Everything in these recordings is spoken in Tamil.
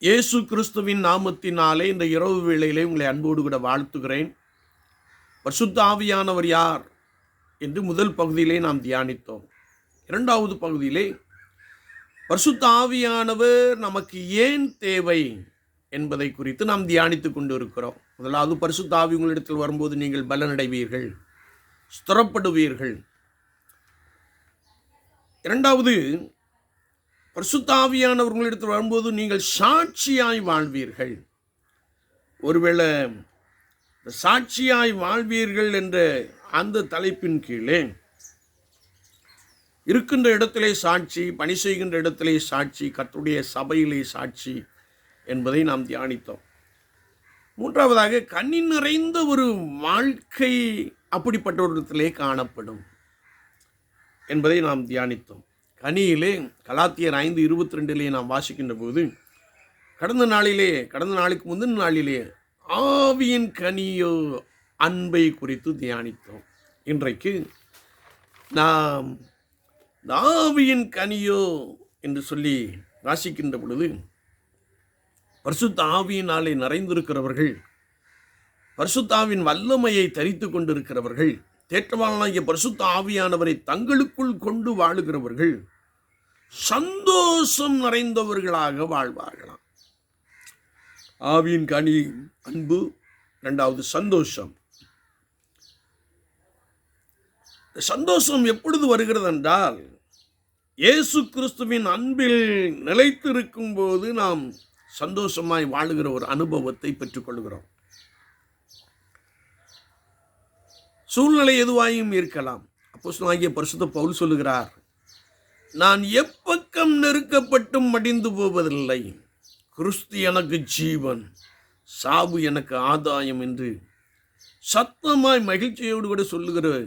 இயேசு கிறிஸ்துவின் நாமத்தினாலே இந்த இரவு வேளையிலே உங்களை அன்போடு கூட வாழ்த்துகிறேன். பரிசுத்த ஆவியானவர் யார் என்று முதல் பகுதியிலே நாம் தியானித்தோம். இரண்டாவது பகுதியிலே பரிசுத்த ஆவியானவர் நமக்கு ஏன் தேவை என்பதை குறித்து நாம் தியானித்துக் கொண்டு இருக்கிறோம் முதலாவது பரிசுத்த ஆவி உங்களிடத்தில் வரும்போது நீங்கள் பலனடைவீர்கள் ஸ்திரப்படுவீர்கள். இரண்டாவது பரிசுத்தாவியானவர்களிடத்தில் வரும்போது நீங்கள் சாட்சியாய் வாழ்வீர்கள். ஒருவேளை சாட்சியாய் வாழ்வீர்கள் என்ற அந்த தலைப்பின் கீழே இருக்கின்ற இடத்திலே சாட்சி பணி செய்கின்ற இடத்திலே சாட்சி கத்துடைய சபையிலே சாட்சி என்பதை நாம் தியானித்தோம். மூன்றாவதாக கண்ணி நிறைந்த ஒரு வாழ்க்கை அப்படிப்பட்ட ஒரு இடத்திலே காணப்படும் என்பதை நாம் தியானித்தோம். கனியிலே கலாத்தியர் ஐந்து இருபத்தி ரெண்டிலே நாம் வாசிக்கின்ற போது கடந்த நாளிலே கடந்த நாளுக்கு முந்தின நாளிலே ஆவியின் கனியோ அன்பை குறித்து தியானித்தோம். இன்றைக்கு நாம் ஆவியின் கனியோ என்று சொல்லி வாசிக்கின்ற பொழுது பரிசுத்த ஆவியினாலே நிறைந்திருக்கிறவர்கள் பரிசுத்தாவின் வல்லமையை தரித்து கொண்டிருக்கிறவர்கள் தேற்றவாளனாகிய பரிசுத்த ஆவியானவரை தங்களுக்குள் கொண்டு வாழுகிறவர்கள் சந்தோஷம் நிறைந்தவர்களாக வாழ்வார்களாம். ஆவியின் கனி அன்பு ரெண்டாவது சந்தோஷம். சந்தோஷம் எப்பொழுது வருகிறது என்றால் இயேசு கிறிஸ்துவின் அன்பில் நிலைத்திருக்கும் போது நாம் சந்தோஷமாய் வாழுகிற ஒரு அனுபவத்தை பெற்றுக்கொள்கிறோம் சூழ்நிலை எதுவாயும் இருக்கலாம். அப்போ ஆகிய பரிசுத்த பவுல் சொல்லுகிறார் நான் எப்பக்கம் நெருக்கப்பட்டும் மடிந்து போவதில்லை. கிறிஸ்து எனக்கு ஜீவன் சாவு எனக்கு ஆதாயம் என்று சத்தமாய் மகிழ்ச்சியோடு கூட சொல்லுகிற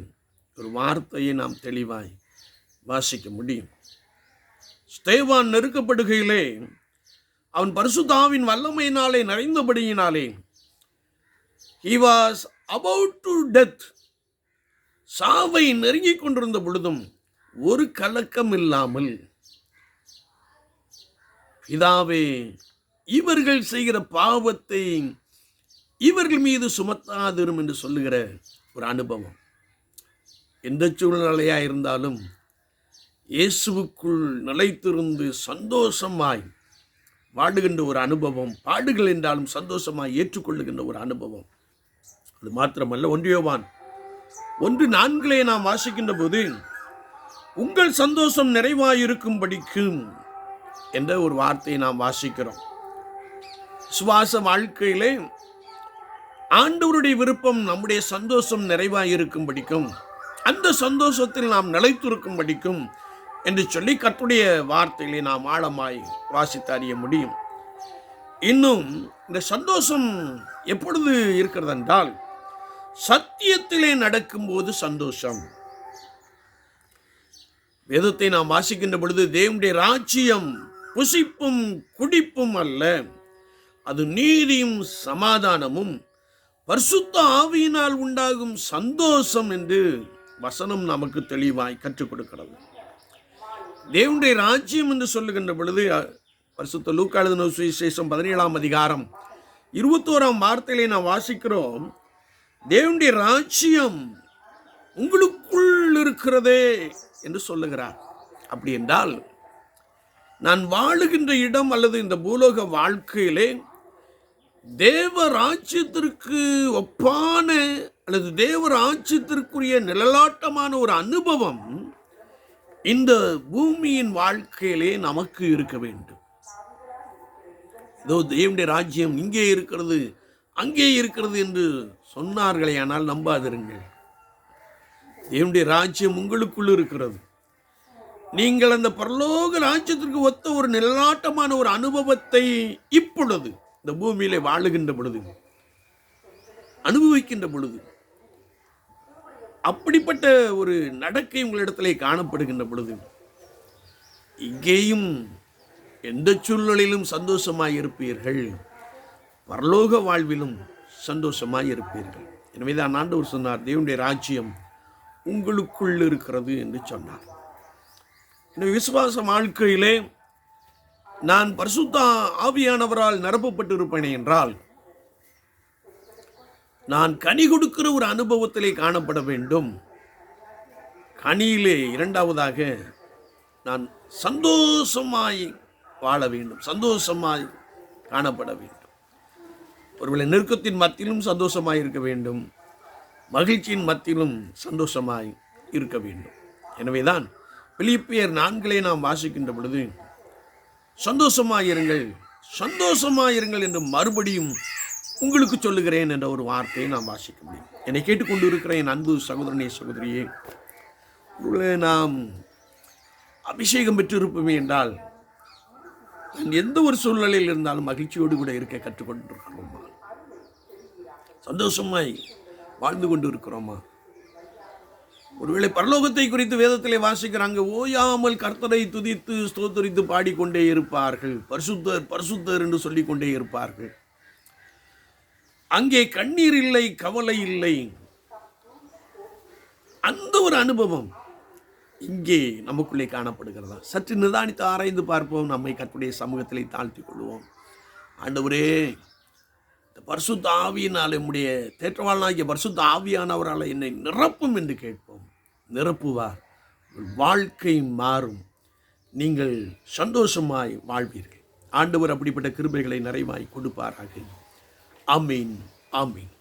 ஒரு வார்த்தையை நாம் தெளிவாய் வாசிக்க முடியும். ஸ்தேவான் நெருக்கப்படுகையிலே அவன் பரிசுதாவின் வல்லமையினாலே நிறைந்தபடியினாலே he was about to death சாவை நெருங்கிக் கொண்டிருந்த பொழுதும் ஒரு கலக்கம் இல்லாமல் பிதாவே இவர்கள் செய்கிற பாவத்தை இவர்கள் மீது சுமத்தாதிரும் என்று சொல்லுகிற ஒரு அனுபவம். எந்த சூழ்நிலையாக இருந்தாலும் இயேசுவுக்குள் நிலைத்திருந்து சந்தோஷமாய் வாடுகின்ற ஒரு அனுபவம் பாடுகள் என்றாலும் சந்தோஷமாய் ஏற்றுக்கொள்ளுகின்ற ஒரு அனுபவம். அது மாத்திரமல்ல ஒன்றியோவான் ஒன்று நான்கிலே நாம் வாசிக்கின்ற போது உங்கள் சந்தோஷம் நிறைவாயிருக்கும்படிக்கும் என்ற ஒரு வார்த்தையை நாம் வாசிக்கிறோம். சுவாச வாழ்க்கையிலே ஆண்டவருடைய விருப்பம் நம்முடைய சந்தோஷம் நிறைவாயிருக்கும்படிக்கும் அந்த சந்தோஷத்தில் நாம் நிலைத்திருக்கும்படிக்கும் என்று சொல்லி கத்துடைய வார்த்தைகளை நாம் ஆழமாய் வாசித்து அறிய முடியும். இன்னும் இந்த சந்தோஷம் எப்பொழுது இருக்கிறது என்றால் சத்தியத்திலே நடக்கும்போது சந்தோஷம். வேதத்தை நாம் வாசிக்கின்ற பொழுது தேவனுடைய ராஜ்யம் புசிப்பும் குடிப்பும் அல்ல. அது நீதியும் சமாதானமும் பரிசுத்த ஆவியினால் உண்டாகும் சந்தோஷம் என்று வசனம் நமக்கு தெளிவாய் கற்றுக் கொடுக்கிறது. தேவனுடைய ராஜ்யம் என்று சொல்லுகின்ற பொழுது பரிசுத்த லூக்காளுதின சுவிசேஷம் பதினேழாம் அதிகாரம் இருபத்தோராம் வார்த்தையிலே நாம் வாசிக்கிறோம் தேவனுடைய ராஜ்யம் உங்களுக்குள் இருக்கிறதே என்று சொல்லுகிறார். அப்படி என்றால் நான் வாழுகின்ற இடம் அல்லது இந்த பூலோக வாழ்க்கையிலே தேவ ராஜ்யத்திற்கு ஒப்பான அல்லது தேவ ராஜ்யத்திற்குரிய நிழலாட்டமான ஒரு அனுபவம் இந்த பூமியின் வாழ்க்கையிலே நமக்கு இருக்க வேண்டும். இதோ தேவனுடைய ராஜ்யம் இங்கே இருக்கிறது அங்கே இருக்கிறது என்று சொன்னார்களே ஆனால் நம்பாதிருங்கள். தேவனுடைய ராஜ்யம் உங்களுக்குள் இருக்கிறது. நீங்கள் அந்த பரலோக ராஜ்யத்திற்கு ஒத்த ஒரு நிலநாட்டமான ஒரு அனுபவத்தை இப்பொழுது இந்த பூமியிலே வாழுகின்ற பொழுது அனுபவிக்கின்ற பொழுது அப்படிப்பட்ட ஒரு நடக்கை உங்களிடத்திலே காணப்படுகின்ற பொழுது இங்கேயும் எந்த சூழ்நிலையிலும் சந்தோஷமாக இருப்பீர்கள். பரலோக வாழ்விலும் சந்தோஷமாக இருப்பீர்கள். எனவே தான் ஆண்டவர் சொன்னார் தேவனுடைய ராஜ்யம் உங்களுக்குள் இருக்கிறது என்று சொன்னார். இந்த விசுவாச வாழ்க்கையிலே நான் பரிசுத்த ஆவியானவரால் நிரப்பப்பட்டிருப்பேனே என்றால் நான் கனி கொடுக்கிற ஒரு அனுபவத்திலே காணப்பட வேண்டும். கனியிலே இரண்டாவதாக நான் சந்தோஷமாய் வாழ வேண்டும். சந்தோஷமாய் காணப்பட வேண்டும். ஒருவேளை நெருக்கத்தின் மத்தியிலும் சந்தோஷமாய் இருக்க வேண்டும். மகிழ்ச்சியின் மத்தியிலும் சந்தோஷமாய் இருக்க வேண்டும். எனவேதான் பிலிப்பியர் நான்களே நாம் வாசிக்கின்ற பொழுது சந்தோஷமாயிருங்கள் சந்தோஷமாயிருங்கள் என்று மறுபடியும் உங்களுக்கு சொல்லுகிறேன் என்ற ஒரு வார்த்தையை நாம் வாசிக்க முடியும். என்னை கேட்டுக்கொண்டு இருக்கிற என் அன்பு சகோதரனே சகோதரியே உங்களை நாம் அபிஷேகம் பெற்றிருப்போமே என்றால் நான் எந்த ஒரு சூழ்நிலையில் இருந்தாலும் மகிழ்ச்சியோடு கூட இருக்க கற்றுக்கொண்டிருக்கிறோம்? சந்தோஷமாய் வாழ்ந்து கொண்டு இருக்கிறோமா? ஒருவேளை பரலோகத்தை குறித்து வேதத்திலே வாசிக்கிறாங்க ஓயாமல் கர்த்தரை துதித்து ஸ்தோத்தரித்து பாடிக்கொண்டே இருப்பார்கள். பரிசுத்தர் பரிசுத்தர் என்று சொல்லிக்கொண்டே இருப்பார்கள். அங்கே கண்ணீர் இல்லை கவலை இல்லை. அந்த ஒரு அனுபவம் இங்கே நமக்குள்ளே காணப்படுகிறதா? சற்று நிதானித்து ஆராய்ந்து பார்ப்போம். நம்மை கற்புடைய சமூகத்திலே தாழ்த்தி கொள்வோம். ஆண்டவரே பரிசுத்த ஆவியினால் நம்முடைய தேற்றவாளனாகிய பரிசுத்த ஆவியானவரால் என்னை நிரப்பும் என்று கேட்போம். நிரப்புவார். வாழ்க்கை மாறும். நீங்கள் சந்தோஷமாய் வாழ்வீர்கள். ஆண்டவர் அப்படிப்பட்ட கிருபைகளை நிறைவாய் கொடுப்பாராக. ஆமீன் ஆமீன்.